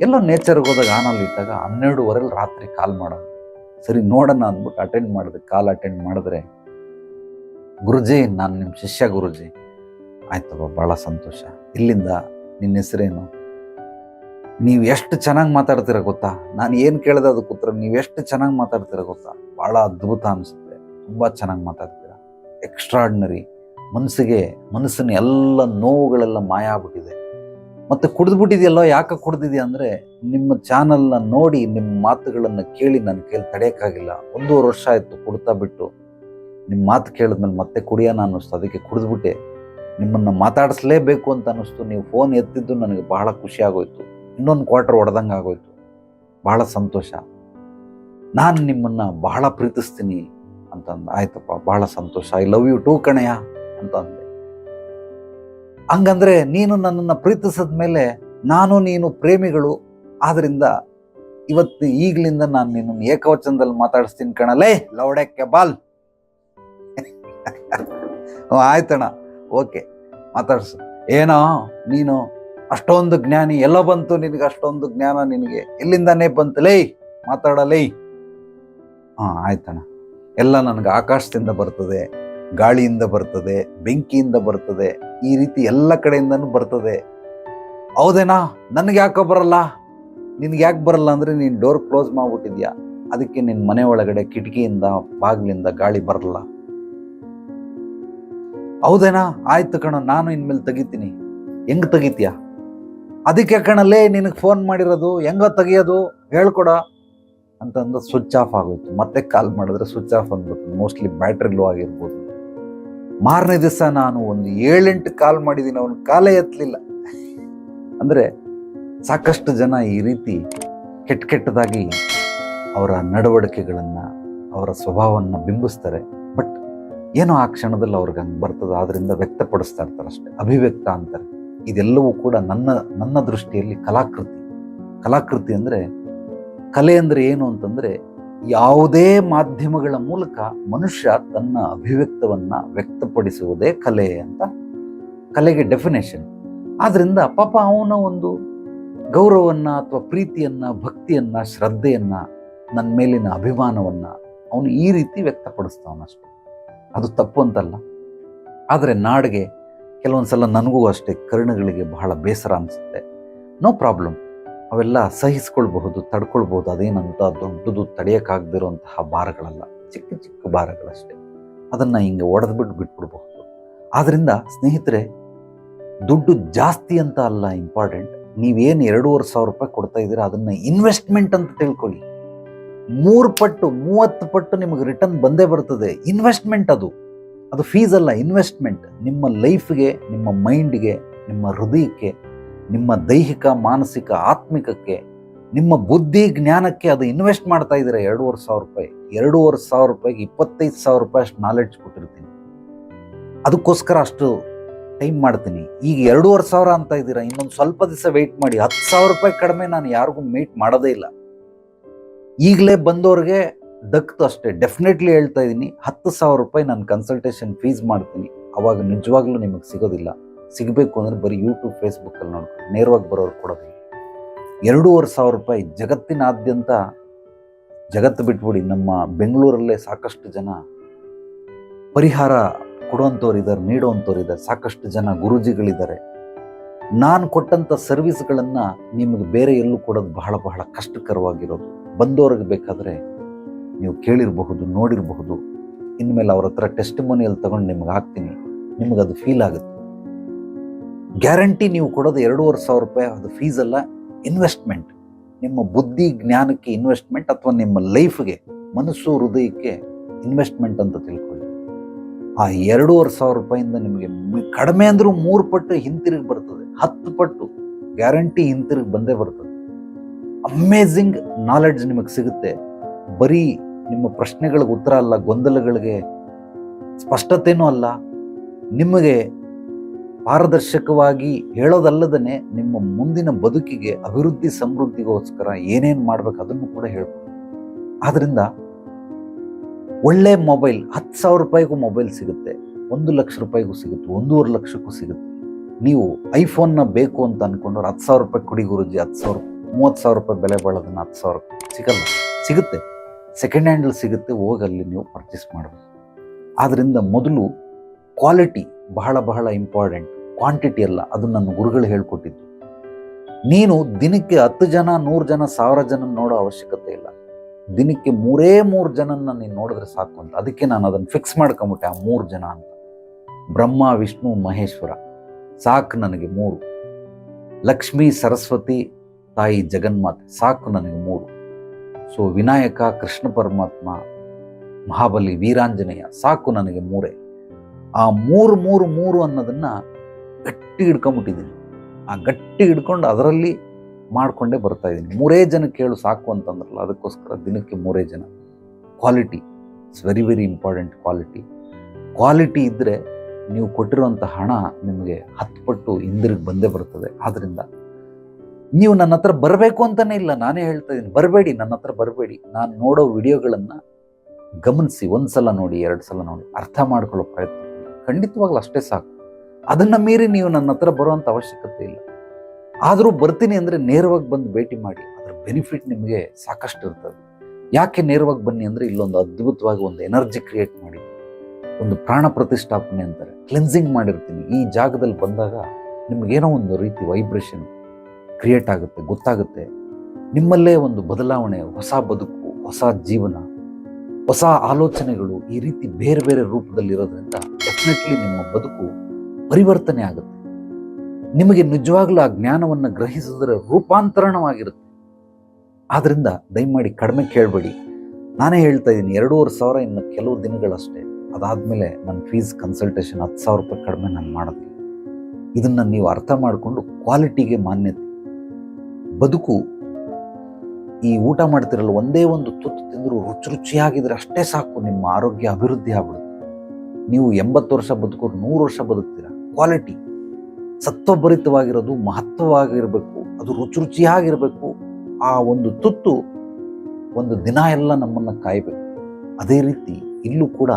ಎಲ್ಲೋ ನೇಚರ್ಗೆ ಹೋದಾಗ ಆನಲ್ಲಿ ಇದ್ದಾಗ ಹನ್ನೆರಡುವರೆಲಿ ರಾತ್ರಿ ಕಾಲ್ ಮಾಡೋದು ಸರಿ, ನೋಡೋಣ ಅಂದ್ಬಿಟ್ಟು ಅಟೆಂಡ್ ಮಾಡಿದೆ. ಕಾಲ್ ಅಟೆಂಡ್ ಮಾಡಿದ್ರೆ, ಗುರುಜಿ, ನಾನು ನಿಮ್ಮ ಶಿಷ್ಯ ಗುರುಜಿ. ಆಯ್ತಪ್ಪ ಭಾಳ ಸಂತೋಷ. ಇಲ್ಲಿಂದ ನಿನ್ನ ಹೆಸರೇನು? ನೀವು ಎಷ್ಟು ಚೆನ್ನಾಗಿ ಮಾತಾಡ್ತೀರ ಗೊತ್ತಾ? ನಾನು ಏನು ಕೇಳಿದೆ ಅದಕ್ಕೆ ಉತ್ತರ ನೀವು ಎಷ್ಟು ಚೆನ್ನಾಗಿ ಮಾತಾಡ್ತೀರ ಗೊತ್ತಾ? ಭಾಳ ಅದ್ಭುತ ಅನಿಸುತ್ತೆ. ತುಂಬ ಚೆನ್ನಾಗಿ ಮಾತಾಡ್ತೀರ. ಎಕ್ಸ್ಟ್ರಾಡ್ನರಿ ಮನಸ್ಸಿಗೆ ಮನಸ್ಸಿನ ಎಲ್ಲ ನೋವುಗಳೆಲ್ಲ ಮಾಯ ಆಗ್ಬಿಟ್ಟಿದೆ. ಮತ್ತು ಕುಡಿದ್ಬಿಟ್ಟಿದೆಯಲ್ಲ, ಯಾಕೆ ಕುಡ್ದಿದೆಯಾ ಅಂದರೆ, ನಿಮ್ಮ ಚಾನಲ್ನ ನೋಡಿ ನಿಮ್ಮ ಮಾತುಗಳನ್ನು ಕೇಳಿ ನನ್ನ ಕೇಳಿ ತಡೆಯೋಕ್ಕಾಗಿಲ್ಲ. ಒಂದೂವರೆ ವರ್ಷ ಆಯಿತು ಕುಡ್ತಾ ಬಿಟ್ಟು. ನಿಮ್ಮ ಮಾತು ಕೇಳಿದ್ಮೇಲೆ ಮತ್ತೆ ಕುಡಿಯೋಣ ಅನ್ನಿಸ್ತು. ಅದಕ್ಕೆ ಕುಡಿದ್ಬಿಟ್ಟೆ. ನಿಮ್ಮನ್ನು ಮಾತಾಡಿಸ್ಲೇಬೇಕು ಅಂತ ಅನ್ನಿಸ್ತು. ನೀವು ಫೋನ್ ಎತ್ತಿದ್ದು ನನಗೆ ಬಹಳ ಖುಷಿ ಆಗೋಯ್ತು. ಇನ್ನೊಂದು ಕ್ವಾರ್ಟರ್ ಹೊಡೆದಂಗೆ ಆಗೋಯ್ತು. ಬಹಳ ಸಂತೋಷ. ನಾನು ನಿಮ್ಮನ್ನು ಬಹಳ ಪ್ರೀತಿಸ್ತೀನಿ ಅಂತಂದು, ಆಯ್ತಪ್ಪ, ಬಹಳ ಸಂತೋಷ. ಐ ಲವ್ ಯು ಟೂ ಕಣಯ್ಯ ಅಂತ ಅಂದೆ ಹಂಗಂದ್ರೆ ನೀನು ನನ್ನನ್ನು ಪ್ರೀತಿಸಿದ ಮೇಲೆ ನಾನು ನೀನು ಪ್ರೇಮಿಗಳು. ಆದ್ದರಿಂದ ಇವತ್ತು ಈಗಲಿಂದ ನಾನು ನಿನ್ನನ್ನು ಏಕವಚನದಲ್ಲಿ ಮಾತಾಡಿಸ್ತೀನಿ ಕಣಲೇ ಲೌಡಕ್ಕೆ ಬಾಲ್ <laughs> ಆಯ್ತಣ್ಣ. ಓಕೆ, ಮಾತಾಡ್ಸು. ಏನೋ, ನೀನು ಅಷ್ಟೊಂದು ಜ್ಞಾನಿ ಎಲ್ಲ ಬಂತು ನಿನಗೆ, ಅಷ್ಟೊಂದು ಜ್ಞಾನ ನಿನಗೆ. ಎಲ್ಲಿಂದನೇ ಬಂತು. ಲೇ ಮಾತಾಡಲೇ ಹಾಂ, ಆಯ್ತಣ್ಣ. ಎಲ್ಲ ನನಗೆ ಆಕಾಶದಿಂದ ಬರ್ತದೆ, ಗಾಳಿಯಿಂದ ಬರ್ತದೆ, ಬೆಂಕಿಯಿಂದ ಬರ್ತದೆ, ಈ ರೀತಿ ಎಲ್ಲ ಕಡೆಯಿಂದನೂ ಬರ್ತದೆ. ಹೌದೇನಾ? ನನಗೆ ಯಾಕೆ ಬರಲ್ಲ? ನಿನಗೆ ಯಾಕೆ ಬರಲ್ಲ ಅಂದರೆ ನೀನು ಡೋರ್ ಕ್ಲೋಸ್ ಮಾಡ್ಬಿಟ್ಟಿದ್ಯಾ? ಅದಕ್ಕೆ ನಿನ್ನ ಮನೆ ಒಳಗಡೆ ಕಿಟಕಿಯಿಂದ, ಬಾಗಿಲಿಂದ ಗಾಳಿ ಬರಲ್ಲ. ಹೌದೇನಾ? ಆಯ್ತು ಕಣ, ನಾನು ಇನ್ಮೇಲೆ ತೆಗಿತೀನಿ. ಹೆಂಗ್ ತೆಗಿತೀಯ? ಅದಕ್ಕೆ ಕಣಲ್ಲೇ ನಿನಗೆ ಫೋನ್ ಮಾಡಿರೋದು, ಹೆಂಗ ತೆಗಿಯೋದು, ಹೇಳ್ಕೊಡ ಅಂತಂದು ಸ್ವಿಚ್ ಆಫ್ ಆಗೋಯ್ತು. ಮತ್ತೆ ಕಾಲ್ ಮಾಡಿದ್ರೆ ಸ್ವಿಚ್ ಆಫ್ ಅಂದ್ಬಿಟ್ಟು ಮೋಸ್ಟ್ಲಿ ಬ್ಯಾಟ್ರಿ ಲೋ ಆಗಿರ್ಬೋದು. ಮಾರನೇ ದಿವಸ ನಾನು ಒಂದು ಏಳೆಂಟು ಕಾಲ್ ಮಾಡಿದ್ದೀನಿ ಅವನು ಕಾಲೇ ಎತ್ತಲಿಲ್ಲ ಅಂದರೆ ಸಾಕಷ್ಟು ಜನ ಈ ರೀತಿ ಕೆಟ್ಟ ಕೆಟ್ಟದಾಗಿ ಅವರ ನಡವಳಿಕೆಗಳನ್ನು ಅವರ ಸ್ವಭಾವವನ್ನು ಬಿಂಬಿಸ್ತಾರೆ. ಬಟ್ ಏನೋ ಆ ಕ್ಷಣದಲ್ಲಿ ಅವ್ರಿಗೆ ಹಂಗೆ ಬರ್ತದೆ ಅದರಿಂದ ವ್ಯಕ್ತಪಡಿಸ್ತಾ ಇರ್ತಾರೆ ಅಷ್ಟೇ. ಅಭಿವ್ಯಕ್ತ ಅಂತಾರೆ. ಇದೆಲ್ಲವೂ ಕೂಡ ನನ್ನ ನನ್ನ ದೃಷ್ಟಿಯಲ್ಲಿ ಕಲಾಕೃತಿ. ಕಲಾಕೃತಿ ಅಂದರೆ ಕಲೆ ಅಂದರೆ ಏನು ಅಂತಂದರೆ ಯಾವುದೇ ಮಾಧ್ಯಮಗಳ ಮೂಲಕ ಮನುಷ್ಯ ತನ್ನ ಅಭಿವ್ಯಕ್ತವನ್ನು ವ್ಯಕ್ತಪಡಿಸುವುದೇ ಕಲೆ ಅಂತ ಕಲೆಗೆ ಡೆಫಿನೇಷನ್ ಆದ್ದರಿಂದ ಪಾಪ ಅವನ ಒಂದು ಗೌರವವನ್ನು ಅಥವಾ ಪ್ರೀತಿಯನ್ನ, ಭಕ್ತಿಯನ್ನು, ಶ್ರದ್ಧೆಯನ್ನು ನನ್ನ ಮೇಲಿನ ಅಭಿಮಾನವನ್ನು ಅವನು ಈ ರೀತಿ ವ್ಯಕ್ತಪಡಿಸ್ತಾವನಷ್ಟೆ. ಅದು ತಪ್ಪು ಅಂತಲ್ಲ. ಆದರೆ ನಾಡಿಗೆ ಕೆಲವೊಂದು ಸಲ ನನಗೂ ಅಷ್ಟೇ ಕರ್ಣಗಳಿಗೆ ಬಹಳ ಬೇಸರ ಅನಿಸುತ್ತೆ. ನೋ ಪ್ರಾಬ್ಲಮ್ ಅವೆಲ್ಲ ಸಹಿಸ್ಕೊಳ್ಬಹುದು, ತಡ್ಕೊಳ್ಬಹುದು, ಅದೇನಂತ ದೊಡ್ಡದು ತಡೆಯೋಕ್ಕಾಗದಿರುವಂತಹ ಭಾರಗಳಲ್ಲ. ಚಿಕ್ಕ ಚಿಕ್ಕ ಭಾರಗಳಷ್ಟೇ. ಅದನ್ನು ಹಿಂಗೆ ಒಡೆದ್ಬಿಟ್ಟು ಬಿಟ್ಬಿಡ್ಬಹುದು. ಆದ್ದರಿಂದ ಸ್ನೇಹಿತರೆ, ದುಡ್ಡು ಜಾಸ್ತಿ ಅಂತ ಅಲ್ಲ ಇಂಪಾರ್ಟೆಂಟ್ ನೀವೇನು ಎರಡೂವರೆ ಸಾವಿರ ರೂಪಾಯಿ ಕೊಡ್ತಾ ಇದ್ದೀರಾ, ಅದನ್ನು ಇನ್ವೆಸ್ಟ್ಮೆಂಟ್ ಅಂತ ತಿಳ್ಕೊಳ್ಳಿ. ಮೂರು ಪಟ್ಟು, ಮೂವತ್ತು ಪಟ್ಟು ನಿಮಗೆ ರಿಟರ್ನ್ ಬಂದೇ ಬರ್ತದೆ. ಇನ್ವೆಸ್ಟ್ಮೆಂಟ್ ಅದು. ಅದು ಫೀಸ್ ಅಲ್ಲ ಇನ್ವೆಸ್ಟ್ಮೆಂಟ್ ನಿಮ್ಮ ಲೈಫ್ಗೆ ನಿಮ್ಮ ಮೈಂಡ್ಗೆ ನಿಮ್ಮ ಹೃದಯಕ್ಕೆ, ನಿಮ್ಮ ದೈಹಿಕ, ಮಾನಸಿಕ, ಆತ್ಮಿಕಕ್ಕೆ, ನಿಮ್ಮ ಬುದ್ಧಿ, ಜ್ಞಾನಕ್ಕೆ ಅದು ಇನ್ವೆಸ್ಟ್ ಮಾಡ್ತಾ ಇದ್ದೀರ? ಎರಡೂವರೆ ಸಾವಿರ ರೂಪಾಯಿ. ಎರಡೂವರೆ ಸಾವಿರ ರೂಪಾಯಿಗೆ ಇಪ್ಪತ್ತೈದು ಸಾವಿರ ರೂಪಾಯಿ ಅಷ್ಟು ನಾಲೆಡ್ಜ್ ಕೊಟ್ಟಿರ್ತೀನಿ. ಅದಕ್ಕೋಸ್ಕರ ಅಷ್ಟು ಟೈಮ್ ಮಾಡ್ತೀನಿ. ಈಗ ಎರಡೂವರೆ ಸಾವಿರ ಅಂತ ಇದ್ದೀರಾ? ಇನ್ನೊಂದು ಸ್ವಲ್ಪ ದಿವಸ ವೆಯ್ಟ್ ಮಾಡಿ. ಹತ್ತು ಸಾವಿರ ರೂಪಾಯಿ ಕಡಿಮೆ ನಾನು ಯಾರಿಗೂ ಮೀಟ್ ಮಾಡೋದೇ ಇಲ್ಲ. ಈಗಲೇ ಬಂದವ್ರಿಗೆ ದಕ್ತು ಅಷ್ಟೇ. ಡೆಫಿನೆಟ್ಲಿ ಹೇಳ್ತಾ ಇದ್ದೀನಿ, ಹತ್ತು ಸಾವಿರ ರೂಪಾಯಿ ನಾನು ಕನ್ಸಲ್ಟೇಷನ್ ಫೀಸ್ ಮಾಡ್ತೀನಿ. ಅವಾಗ ನಿಜವಾಗ್ಲೂ ನಿಮಗೆ ಸಿಗೋದಿಲ್ಲ. ಸಿಗಬೇಕು ಅಂದರೆ ಬರೀ ಯೂಟ್ಯೂಬ್ ಫೇಸ್ಬುಕ್ಕಲ್ಲಿ ನೋಡ್ಕೊಂಡು, ನೇರವಾಗಿ ಬರೋರು ಕೊಡೋದು ಎರಡೂವರೆ ಸಾವಿರ ರೂಪಾಯಿ ಜಗತ್ತಿನಾದ್ಯಂತ, ಜಗತ್ತು ಬಿಟ್ಬಿಡಿ, ನಮ್ಮ ಬೆಂಗಳೂರಲ್ಲೇ ಸಾಕಷ್ಟು ಜನ ಪರಿಹಾರ ಕೊಡುವಂಥವ್ರು ಇದ್ದಾರೆ, ನೀಡುವಂಥವ್ರು ಇದ್ದಾರೆ, ಸಾಕಷ್ಟು ಜನ ಗುರೂಜಿಗಳಿದ್ದಾರೆ. ನಾನು ಕೊಟ್ಟಂಥ ಸರ್ವಿಸ್ಗಳನ್ನು ನಿಮಗೆ ಬೇರೆ ಎಲ್ಲೂ ಕೊಡೋದು ಬಹಳ ಬಹಳ ಕಷ್ಟಕರವಾಗಿರೋದು. ಬಂದವ್ರಿಗೆ ಬೇಕಾದರೆ ನೀವು ಕೇಳಿರಬಹುದು, ನೋಡಿರಬಹುದು. ಇನ್ಮೇಲೆ ಅವ್ರ ಹತ್ರ ಟೆಸ್ಟಿಮೋನಿಯಲ್ ತಗೊಂಡು ನಿಮ್ಗೆ ಹಾಕ್ತೀನಿ. ನಿಮ್ಗೆ ಅದು ಫೀಲ್ ಆಗುತ್ತೆ. ಗ್ಯಾರಂಟಿ ನೀವು ಕೊಡೋದು ಎರಡೂವರೆ ಸಾವಿರ ರೂಪಾಯಿ, ಅದು ಫೀಸ್ ಅಲ್ಲ ಇನ್ವೆಸ್ಟ್ಮೆಂಟ್ ನಿಮ್ಮ ಬುದ್ಧಿ, ಜ್ಞಾನಕ್ಕೆ ಇನ್ವೆಸ್ಟ್ಮೆಂಟ್ ಅಥವಾ ನಿಮ್ಮ ಲೈಫ್ಗೆ ಮನಸ್ಸು, ಹೃದಯಕ್ಕೆ ಇನ್ವೆಸ್ಟ್ಮೆಂಟ್ ಅಂತ ತಿಳ್ಕೊಳ್ಳಿ. ಆ ಎರಡೂವರೆ ಸಾವಿರ ರೂಪಾಯಿಂದ ನಿಮಗೆ ಕಡಿಮೆ ಅಂದರೂ ಮೂರು ಪಟ್ಟು ಹಿಂತಿರುಗಿ ಬರ್ತದೆ. ಹತ್ತು ಪಟ್ಟು ಗ್ಯಾರಂಟಿ ಹಿಂತಿರುಗಿ ಬಂದೇ ಬರ್ತದೆ. ಅಮೇಝಿಂಗ್ ನಾಲೆಡ್ಜ್ ನಿಮಗೆ ಸಿಗುತ್ತೆ. ಬರೀ ನಿಮ್ಮ ಪ್ರಶ್ನೆಗಳಿಗೆ ಉತ್ತರ ಅಲ್ಲ, ಗೊಂದಲಗಳಿಗೆ ಸ್ಪಷ್ಟತೆಯೂ ಅಲ್ಲ. ನಿಮಗೆ ಪಾರದರ್ಶಕವಾಗಿ ಹೇಳೋದಲ್ಲದೇ ನಿಮ್ಮ ಮುಂದಿನ ಬದುಕಿಗೆ ಅಭಿವೃದ್ಧಿ ಸಮೃದ್ಧಿಗೋಸ್ಕರ ಏನೇನು ಮಾಡಬೇಕು ಅದನ್ನು ಕೂಡ ಹೇಳ್ಬೋದು ಆದ್ದರಿಂದ ಒಳ್ಳೆ ಮೊಬೈಲ್, ಹತ್ತು ಸಾವಿರ ರೂಪಾಯಿಗೂ ಮೊಬೈಲ್ ಸಿಗುತ್ತೆ, ಒಂದು ಲಕ್ಷ ರೂಪಾಯಿಗೂ ಸಿಗುತ್ತೆ, ಒಂದೂವರೆ ಲಕ್ಷಕ್ಕೂ ಸಿಗುತ್ತೆ. ನೀವು ಐಫೋನ್ನ ಬೇಕು ಅಂತ ಅಂದ್ಕೊಂಡ್ರೆ ಹತ್ತು ಸಾವಿರ ರೂಪಾಯಿ ಕೊಡಿ ಗುರುಜಿ, ಹತ್ತು ಸಾವಿರ, ಮೂವತ್ತು ಸಾವಿರ ರೂಪಾಯಿ ಬೆಲೆ ಬಾಳೋದನ್ನು ಹತ್ತು ಸಾವಿರ ಸಿಗಲ್ಲ, ಸಿಗುತ್ತೆ. ಸೆಕೆಂಡ್ ಹ್ಯಾಂಡಲ್ ಸಿಗುತ್ತೆ, ಹೋಗಿ ಅಲ್ಲಿ ನೀವು ಪರ್ಚೇಸ್ ಮಾಡಬೇಕು ಆದ್ದರಿಂದ ಮೊದಲು ಕ್ವಾಲಿಟಿ ಬಹಳ ಬಹಳ ಇಂಪಾರ್ಟೆಂಟ್ ಕ್ವಾಂಟಿಟಿ ಅಲ್ಲ, ಅದು ನನ್ನ ಗುರುಗಳು ಹೇಳ್ಕೊಟ್ಟಿದ್ದು. ನೀನು ದಿನಕ್ಕೆ ಹತ್ತು ಜನ, ನೂರು ಜನ, ಸಾವಿರ ಜನ ನೋಡೋ ಅವಶ್ಯಕತೆ ಇಲ್ಲ. ದಿನಕ್ಕೆ ಮೂರೇ ಮೂರು ಜನನ್ನ ನೀನು ನೋಡಿದ್ರೆ ಸಾಕು ಅಂತ. ಅದಕ್ಕೆ ನಾನು ಅದನ್ನು ಫಿಕ್ಸ್ ಮಾಡ್ಕೊಂಬಿಟ್ಟೆ, ಆ ಮೂರು ಜನ ಅಂತ. ಬ್ರಹ್ಮ, ವಿಷ್ಣು, ಮಹೇಶ್ವರ. ಸಾಕು ನನಗೆ ಮೂರು. ಲಕ್ಷ್ಮೀ, ಸರಸ್ವತಿ, ತಾಯಿ ಜಗನ್ಮಾತೆ, ಸಾಕು ನನಗೆ ಮೂರು. ಸೊ ವಿನಾಯಕ, ಕೃಷ್ಣ ಪರಮಾತ್ಮ, ಮಹಾಬಲಿ, ವೀರಾಂಜನೇಯ, ಸಾಕು ನನಗೆ ಮೂರೇ. ಆ ಮೂರು ಮೂರು ಮೂರು ಅನ್ನೋದನ್ನು ಗಟ್ಟಿ ಹಿಡ್ಕೊಂಬಿಟ್ಟಿದ್ದೀನಿ. ಆ ಗಟ್ಟಿ ಹಿಡ್ಕೊಂಡು ಅದರಲ್ಲಿ ಮಾಡಿಕೊಂಡೇ ಬರ್ತಾ ಇದ್ದೀನಿ. ಮೂರೇ ಜನ ಕೇಳು ಸಾಕು ಅಂತಂದ್ರಲ್ಲ, ಅದಕ್ಕೋಸ್ಕರ ದಿನಕ್ಕೆ ಮೂರೇ ಜನ. Quality, it's very very important quality. Quality ಇದ್ದರೆ ನೀವು ಕೊಟ್ಟಿರುವಂಥ ಹಣ ನಿಮಗೆ ಹತ್ತು ಪಟ್ಟು ಹಿಂದಿರುಗಿ ಬಂದೇ ಬರ್ತದೆ. ಆದ್ದರಿಂದ ನೀವು ನನ್ನ ಹತ್ರ ಬರಬೇಕು ಅಂತಲೇ ಇಲ್ಲ, ನಾನೇ ಹೇಳ್ತಾ ಇದ್ದೀನಿ. ಬರಬೇಡಿ, ನನ್ನ ಹತ್ರ ಬರಬೇಡಿ. ನಾನು ನೋಡೋ ವಿಡಿಯೋಗಳನ್ನು ಗಮನಿಸಿ ಒಂದು ಸಲ ನೋಡಿ ಎರಡು ಸಲ ನೋಡಿ, ಅರ್ಥ ಮಾಡ್ಕೊಳ್ಳೋ ಪ್ರಯತ್ನ. ಖಂಡಿತವಾಗ್ಲೂ ಅಷ್ಟೇ ಸಾಕು. ಅದನ್ನು ಮೀರಿ ನೀವು ನನ್ನ ಹತ್ರ ಬರುವಂಥ ಅವಶ್ಯಕತೆ ಇಲ್ಲ. ಆದರೂ ಬರ್ತೀನಿ ಅಂದರೆ ನೇರವಾಗಿ ಬಂದು ಭೇಟಿ ಮಾಡಿ. ಅದರ ಬೆನಿಫಿಟ್ ನಿಮಗೆ ಸಾಕಷ್ಟು ಇರ್ತದೆ. ಯಾಕೆ ನೇರವಾಗಿ ಬನ್ನಿ ಅಂದರೆ ಇಲ್ಲೊಂದು ಅದ್ಭುತವಾಗಿ ಒಂದು ಎನರ್ಜಿ ಕ್ರಿಯೇಟ್ ಮಾಡಿ. ಒಂದು ಪ್ರಾಣ ಪ್ರತಿಷ್ಠಾಪನೆ ಅಂತಾರೆ. ಕ್ಲೆನ್ಸಿಂಗ್ ಮಾಡಿರ್ತೀನಿ. ಈ ಜಾಗದಲ್ಲಿ ಬಂದಾಗ ನಿಮಗೇನೋ ಒಂದು ರೀತಿ ವೈಬ್ರೇಷನ್ ಕ್ರಿಯೇಟ್ ಆಗುತ್ತೆ, ಗೊತ್ತಾಗುತ್ತೆ. ನಿಮ್ಮಲ್ಲೇ ಒಂದು ಬದಲಾವಣೆ, ಹೊಸ ಬದುಕು, ಹೊಸ ಜೀವನ, ಹೊಸ ಆಲೋಚನೆಗಳು ಈ ರೀತಿ ಬೇರೆ ಬೇರೆ ರೂಪದಲ್ಲಿ ಇರೋದ್ರಿಂದ ಡೆಫಿನೆಟ್ಲಿ ನಿಮ್ಮ ಬದುಕು ಪರಿವರ್ತನೆ ಆಗುತ್ತೆ. ನಿಮಗೆ ನಿಜವಾಗ್ಲೂ ಆ ಜ್ಞಾನವನ್ನು ಗ್ರಹಿಸಿದ್ರೆ ರೂಪಾಂತರಣವಾಗಿರುತ್ತೆ. ಆದ್ದರಿಂದ ದಯಮಾಡಿ ಕಡಿಮೆ ಕೇಳಬೇಡಿ. ನಾನೇ ಹೇಳ್ತಾ ಇದ್ದೀನಿ ಎರಡೂವರೆ ಸಾವಿರ ಇನ್ನು ಕೆಲವು ದಿನಗಳಷ್ಟೇ. ಅದಾದಮೇಲೆ ನನ್ನ ಫೀಸ್ ಕನ್ಸಲ್ಟೇಷನ್ ಹತ್ತು ಸಾವಿರ ರೂಪಾಯಿ ಕಡಿಮೆ ನಾನು ಮಾಡೋದಿಲ್ಲ. ಇದನ್ನು ನೀವು ಅರ್ಥ ಮಾಡಿಕೊಂಡು ಕ್ವಾಲಿಟಿಗೆ ಮಾನ್ಯತೆ. ಬದುಕು. ಈ ಊಟ ಮಾಡ್ತಿರಲ್ಲ, ಒಂದೇ ಒಂದು ತುತ್ತು ತಿಂದರೂ ರುಚಿ ರುಚಿಯಾಗಿದ್ರೆ ಅಷ್ಟೇ ಸಾಕು, ನಿಮ್ಮ ಆರೋಗ್ಯ ಅಭಿವೃದ್ಧಿ ಆಗ್ಬಿಡುತ್ತೆ. ನೀವು ಎಂಬತ್ತು ವರ್ಷ ಬದುಕೋರು ನೂರು ವರ್ಷ ಬದುಕ್ತೀರ? ಕ್ವಾಲಿಟಿ ಸತ್ವಭರಿತವಾಗಿರೋದು ಮಹತ್ವವಾಗಿರಬೇಕು. ಅದು ರುಚಿ ರುಚಿಯಾಗಿರಬೇಕು. ಆ ಒಂದು ತುತ್ತು ಒಂದು ದಿನ ಎಲ್ಲ ನಮ್ಮನ್ನು ಕಾಯಬೇಕು. ಅದೇ ರೀತಿ ಇಲ್ಲೂ ಕೂಡ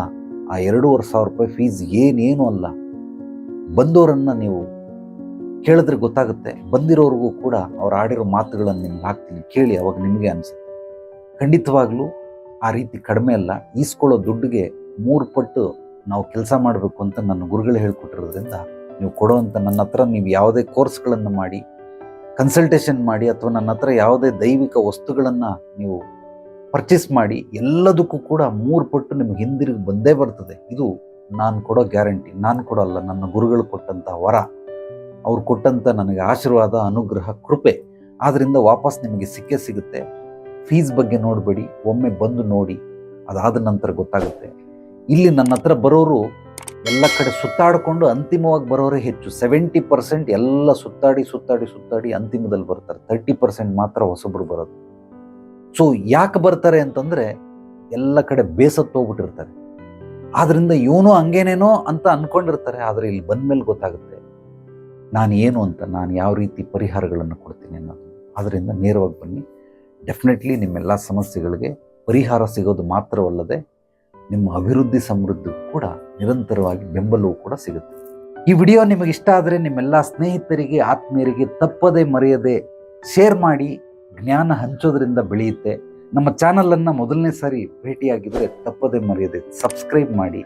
ಆ ಎರಡೂವರೆ ಸಾವಿರ ರೂಪಾಯಿ ಫೀಸ್ ಏನೇನು ಅಲ್ಲ. ಬಂದವರನ್ನು ನೀವು ಕೇಳಿದ್ರೆ ಗೊತ್ತಾಗುತ್ತೆ, ಬಂದಿರೋರಿಗೂ ಕೂಡ ಅವ್ರು ಆಡಿರೋ ಮಾತುಗಳನ್ನು ನಿಮ್ಗೆ ಹಾಕ್ತೀನಿ, ಕೇಳಿ, ಅವಾಗ ನಿಮಗೆ ಅನಿಸುತ್ತೆ. ಖಂಡಿತವಾಗ್ಲೂ ಆ ರೀತಿ ಕಡಿಮೆ ಅಲ್ಲ, ಈಸ್ಕೊಳ್ಳೋ ದುಡ್ಡಿಗೆ ಮೂರು ಪಟ್ಟು ನಾವು ಕೆಲಸ ಮಾಡಬೇಕು ಅಂತ ನನ್ನ ಗುರುಗಳು ಹೇಳ್ಕೊಟ್ಟಿರೋದ್ರಿಂದ ನೀವು ಕೊಡೋವಂಥ ನನ್ನ ಹತ್ರ ನೀವು ಯಾವುದೇ ಕೋರ್ಸ್ಗಳನ್ನು ಮಾಡಿ, ಕನ್ಸಲ್ಟೇಷನ್ ಮಾಡಿ ಅಥವಾ ನನ್ನ ಹತ್ರ ಯಾವುದೇ ದೈವಿಕ ವಸ್ತುಗಳನ್ನು ನೀವು ಪರ್ಚೇಸ್ ಮಾಡಿ, ಎಲ್ಲದಕ್ಕೂ ಕೂಡ ಮೂರು ಪಟ್ಟು ನಿಮ್ಗೆ ಹಿಂದಿರುಗಿ ಬಂದೇ ಬರ್ತದೆ. ಇದು ನಾನು ಕೊಡೋ ಗ್ಯಾರಂಟಿ, ನಾನು ಕೊಡೋಲ್ಲ, ನನ್ನ ಗುರುಗಳು ಕೊಟ್ಟಂಥ ವರ. ಅವ್ರು ಕೊಟ್ಟಂಥ ನನಗೆ ಆಶೀರ್ವಾದ, ಅನುಗ್ರಹ, ಕೃಪೆ. ಆದ್ದರಿಂದ ವಾಪಸ್ ನಿಮಗೆ ಸಿಕ್ಕೇ ಸಿಗುತ್ತೆ. ಫೀಸ್ ಬಗ್ಗೆ ನೋಡಬೇಡಿ, ಒಮ್ಮೆ ಬಂದು ನೋಡಿ, ಅದಾದ ನಂತರ ಗೊತ್ತಾಗುತ್ತೆ. ಇಲ್ಲಿ ನನ್ನ ಹತ್ರ ಬರೋರು ಎಲ್ಲ ಕಡೆ ಸುತ್ತಾಡಿಕೊಂಡು ಅಂತಿಮವಾಗಿ ಬರೋರೇ ಹೆಚ್ಚು. ಸೆವೆಂಟಿ ಪರ್ಸೆಂಟ್ ಎಲ್ಲ ಸುತ್ತಾಡಿ ಸುತ್ತಾಡಿ ಸುತ್ತಾಡಿ ಅಂತಿಮದಲ್ಲಿ ಬರ್ತಾರೆ. ತರ್ಟಿ ಪರ್ಸೆಂಟ್ ಮಾತ್ರ ಹೊಸಬ್ರು ಬರೋದು. ಸೊ ಯಾಕೆ ಬರ್ತಾರೆ ಅಂತಂದರೆ ಎಲ್ಲ ಕಡೆ ಬೇಸತ್ತು ಹೋಗ್ಬಿಟ್ಟಿರ್ತಾರೆ. ಆದ್ದರಿಂದ ಇವನು ಹಂಗೇನೇನೋ ಅಂತ ಅಂದ್ಕೊಂಡಿರ್ತಾರೆ ಆದರೆ ಇಲ್ಲಿ ಬಂದಮೇಲೆ ಗೊತ್ತಾಗುತ್ತೆ. ನಾನು ಏನು ಅಂತ ನಾನು ಯಾವ ರೀತಿ ಪರಿಹಾರಗಳನ್ನು ಕೊಡ್ತೀನಿ ಅನ್ನೋದು. ಅದರಿಂದ ನೇರವಾಗಿ ಬನ್ನಿ. ಡೆಫಿನೆಟ್ಲಿ ನಿಮ್ಮೆಲ್ಲ ಸಮಸ್ಯೆಗಳಿಗೆ ಪರಿಹಾರ ಸಿಗೋದು ಮಾತ್ರವಲ್ಲದೆ ನಿಮ್ಮ ಅಭಿವೃದ್ಧಿ ಸಮೃದ್ಧಿ ಕೂಡ ನಿರಂತರವಾಗಿ ಬೆಂಬಲವೂ ಕೂಡ ಸಿಗುತ್ತೆ. ಈ ವಿಡಿಯೋ ನಿಮಗೆ ಇಷ್ಟ ಆದರೆ ನಿಮ್ಮೆಲ್ಲ ಸ್ನೇಹಿತರಿಗೆ, ಆತ್ಮೀಯರಿಗೆ ತಪ್ಪದೆ ಮರೆಯದೆ ಶೇರ್ ಮಾಡಿ. ಜ್ಞಾನ ಹಂಚೋದ್ರಿಂದ ಬೆಳೆಯುತ್ತೆ. ನಮ್ಮ ಚಾನಲನ್ನು ಮೊದಲನೇ ಸಾರಿ ಭೇಟಿಯಾಗಿದ್ದರೆ ತಪ್ಪದೆ ಮರೆಯದೆ ಸಬ್ಸ್ಕ್ರೈಬ್ ಮಾಡಿ.